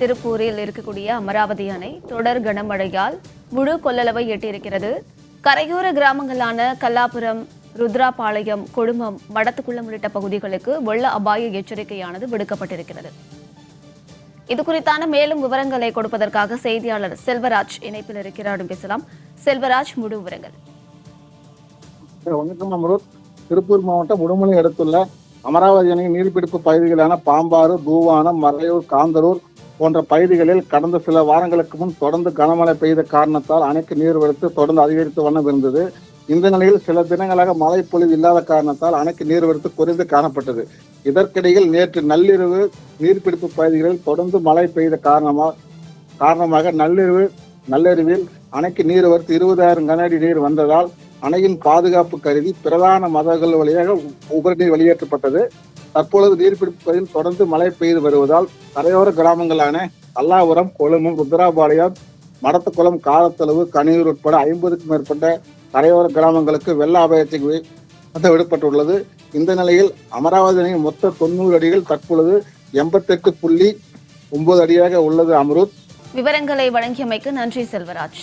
திருப்பூரில் இருக்கக்கூடிய அமராவதி அணை தொடர் கனமழையால் முழு கொள்ளளவை எட்டியிருக்கிறது. கரையோர கிராமங்களான கல்லாபுரம் ருத்ராபாளையம் குடும்பம் மடத்துக்குளம் உள்ளிட்ட பகுதிகளுக்கு வெள்ள அபாய எச்சரிக்கையானது விடுக்கப்பட்டிருக்கிறது. இது குறித்தான மேலும் விவரங்களை கொடுப்பதற்காக செய்தியாளர் செல்வராஜ் இணைப்பில் இருக்கிறார். பேசலாம். செல்வராஜ் முழு விவரங்கள். வணக்கம் திருப்பூர் மாவட்டம் உடுமலை அடுத்துள்ள அமராவதி அணை நீர்பிடிப்பு பகுதிகளான பாம்பாறு தூவானம் மறையூர் காந்தரூர் போன்ற பகுதிகளில் கடந்த சில வாரங்களுக்கு முன் தொடர்ந்து கனமழை பெய்த காரணத்தால் அணைக்கு நீர்வரத்து தொடர்ந்து அதிகரித்து வண்ணம் இருந்தது. இந்த நிலையில் சில தினங்களாக மழை பொழிவு இல்லாத காரணத்தால் அணைக்கு நீர்வரத்து குறைந்து காணப்பட்டது. இதற்கிடையில் நேற்று நள்ளிரவு நீர்பிடிப்பு பகுதிகளில் தொடர்ந்து மழை பெய்த காரணமாக காரணமாக நள்ளிரவு நள்ளிரவில் அணைக்கு நீர்வரத்து இருபதாயிரம் கனஅடி நீர் வந்ததால் அணையின் பாதுகாப்பு கருதி பிரதான மதங்கள் வழியாக உபரி நீர் வெளியேற்றப்பட்டது. தற்பொழுது நீர்பிடிப்பு தொடர்ந்து மழை பெய்து வருவதால் கரையோர கிராமங்களான அல்லாபுரம் கொழுமம் ருத்ராபாளையம் மடத்துக்குளம் காலத்தளவு கனியூர் உட்பட ஐம்பதுக்கும் மேற்பட்ட கரையோர கிராமங்களுக்கு வெள்ள அபாயத்துக்கு விடப்பட்டுள்ளது விடுபட்டுள்ளது. இந்த நிலையில் அமராவதி அணை மொத்த தொண்ணூறு அடிகள் தற்பொழுது எண்பத்தெட்டு புள்ளி ஒன்பது அடியாக உள்ளது. அம்ருத். விவரங்களை வழங்கியமைக்கு நன்றி செல்வராஜ்.